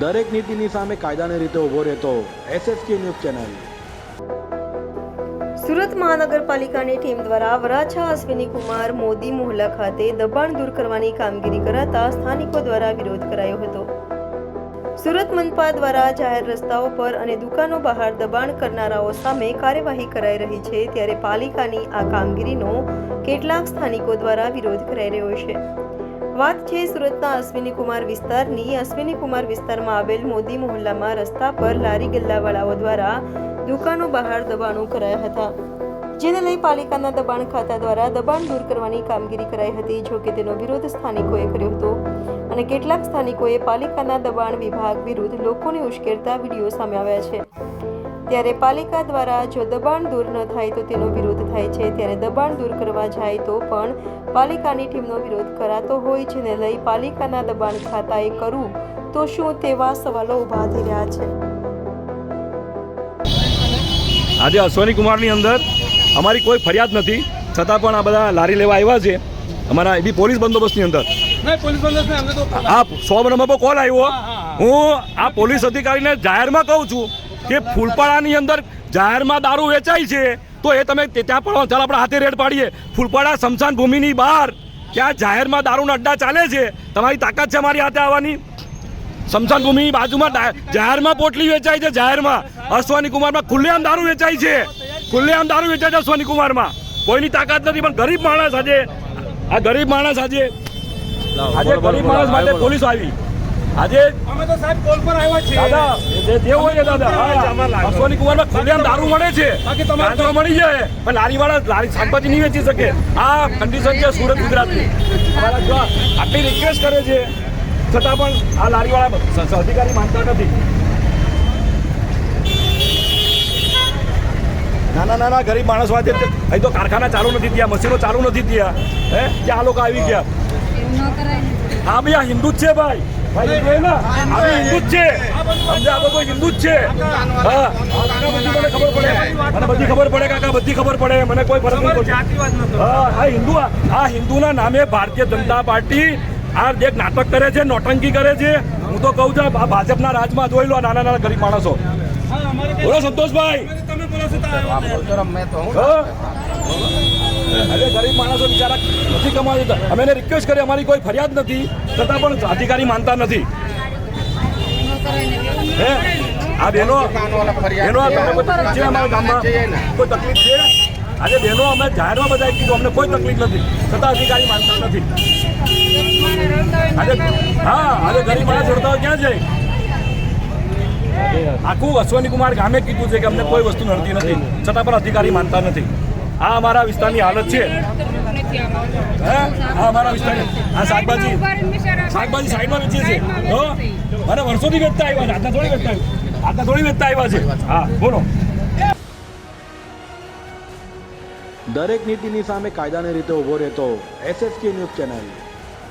દરેક નીતિની સામે કાયદાની રીતે ઊભો રહેતો એસએસકે ન્યૂઝ ચેનલ. સુરત મહાનગરપાલિકાની ટીમ દ્વારા વરાછા અશ્વિની કુમાર મોદી મોહલ્લા ખાતે દબાણ દૂર કરવાની કામગીરી કરાતા સ્થાનિકો દ્વારા વિરોધ કરાયો હતો. સુરત મનપા દ્વારા જાહેર રસ્તાઓ પર અને દુકાનો બહાર દબાણ કરનારાઓ સામે કાર્યવાહી કરાઈ રહી છે ત્યારે પાલિકાની આ કામગીરીનો કેટલાક સ્થાનિકો દ્વારા વિરોધ કરાઈ રહ્યો છે. વાત છે સુરતના અશ્વિની કુમાર વિસ્તારની. અશ્વિની કુમાર વિસ્તારમાં આવેલ મોદી મહોલ્લામાં રસ્તા પર લારી ગલ્લાવાળાઓ દ્વારા દુકાનો બહાર દબાણો કરાયા હતા. જેને લઈ પાલિકાના દબાણ ખાતા દ્વારા દબાણ દૂર કરવાની કામગીરી કરાઈ હતી, જો કે તેનો વિરોધ સ્થાનિકોએ કર્યો હતો. અને કેટલાક સ્થાનિકોએ પાલિકાના દબાણ વિભાગ વિરુદ્ધ લોકોને ઉશ્કેરતા વીડિયો સામે આવ્યા છે. ત્યારે પાલિકા દ્વારા જો દબાણ દૂર ન થાય તો તેનો વિરોધ થાય છે. ત્યારે દબાણ દૂર કરવા જાય તો પણ પાલિકાની ટીમનો વિરોધ કરાતો હોય છે ને લઈ પાલિકાના દબાણ ખાતાએ કરવું તો શું તેવા સવાલો ઊભા થઈ રહ્યા છે? આજે અશ્વની કુમારની અંદર અમારી કોઈ ફરિયાદ નથી. છતાં પણ આ બધા લારી લેવા આવ્યા છે. અમારા એ બી પોલીસ બંદોબસ્તની અંદર. નહીં પોલીસ બંદોબસ્ત નહીં, તો આ સો નંબર પર કોલ આવ્યો. હું આ પોલીસ અધિકારીને જાહેરમાં કહું છું કે ફૂલપાડાની અંદર જાહેરમાં દારૂ વેચાય છે, તો એ તમે ત્યાં પણ ચાલ, આપણે હાથે રેડ પાડીએ. ફૂલપાડા શમશાન ભૂમિની બહાર ક્યાં જાહેરમાં દારૂના અડ્ડા ચાલે છે? તમારી તાકાત છે અમારી હાથે આવવાની? શમશાન ભૂમિની બાજુમાં જાહેરમાં પોટલી વેચાય છે, જાહેરમાં. અશ્વની કુમારમાં ખુલ્લેઆમ દારૂ વેચાય છે. ખુલ્લેઆમ દારૂ વેચાય છે અશ્વની કુમારમાં. કોઈની તાકાત નથી, પણ ગરીબ માણસ આજે, આ ગરીબ માણસ આજે આજે ગરીબ માણસ માટે પોલીસ આવી. આજે અમે તો સાહેબ કોલ પર આવ્યા છીએ. દાદા જે- જે હોય દાદા અશ્વની કુમારમાં ખુલ્લેઆમ દારૂ મળે છે. બાકી તમારે તો- મળી જાય પણ લારીવાળા લારી શાકભાજી નહીં વેચી શકે. આ કન્ડિશન છે સુરત ગુજરાતની. અમારા જો આટલી રિક્વેસ્ટ કરે છે છતાં પણ આ લારીવાળા સ- સ- અધિકારી માનતા નથી. નાના નાના ગરીબ માણસ વાત તે- અહીં તો કારખાના ચાલુ નથી થયા મશીનો ચાલુ નથી થયા. હે? ત્યાં આ લોકો આવી ગયા. હા ભાઈ આ હિન્દુ જ છે ભાઈ. હિન્દુ જ છે. સમજે આ લોકો હિન્દુ જ છે. હા. બધી મને ખબર પડે. મને બધી ખબર પડે કાકા બધી ખબર પડે. મને કોઈ ફરક નહીં પડતો. હા આ હિન્દુ આ હિન્દુના નામે ભારતીય જનતા પાર્ટી આ એક નાટક કરે છે નોટંકી કરે છે. હું તો કહું છું ભાજપના રાજમાં જોઈ લો આ નાના નાના ગરીબ માણસો. બોલો સંતોષભાઈ. તમે બોલો છો તો આવ્યા હા? અરે ગરીબ માણસો બિચારા નથી કમાતા અમે એને રિક્વેસ્ટ કરી, અમારી કોઈ ફરિયાદ નથી, છતાં પણ અધિકારી માનતા નથી. હે? આ બહેનો બહેનો કોઈ તકલીફ છે? છે આજે બહેનો અમે જાહેરમાં બધા કીધું, અમને કોઈ તકલીફ નથી, છતાં અધિકારી માનતા નથી. આજે, હા, આજે ગરીબ માણસ હોય ક્યાં જાય આખું અશ્વની કુમાર ગામે કીધું છે કે અમને કોઈ વસ્તુ નડતી નથી, છતાં પણ અધિકારી માનતા નથી. આ અમારા વિસ્તારની હાલત છે. હે? અમારા વિસ્તારની આ શાકભાજી શાકભાજી છીએ. હો? અને વર્ષોથી આવ્યા છે. આજના થોડી વેચતા આવ્યા આજના થોડી વેચતા આવ્યા છે. બોલો. દરેક નીતિની સામે કાયદાની રીતે ઊભો રહેતો એસએસકે ન્યૂઝ ચેનલ.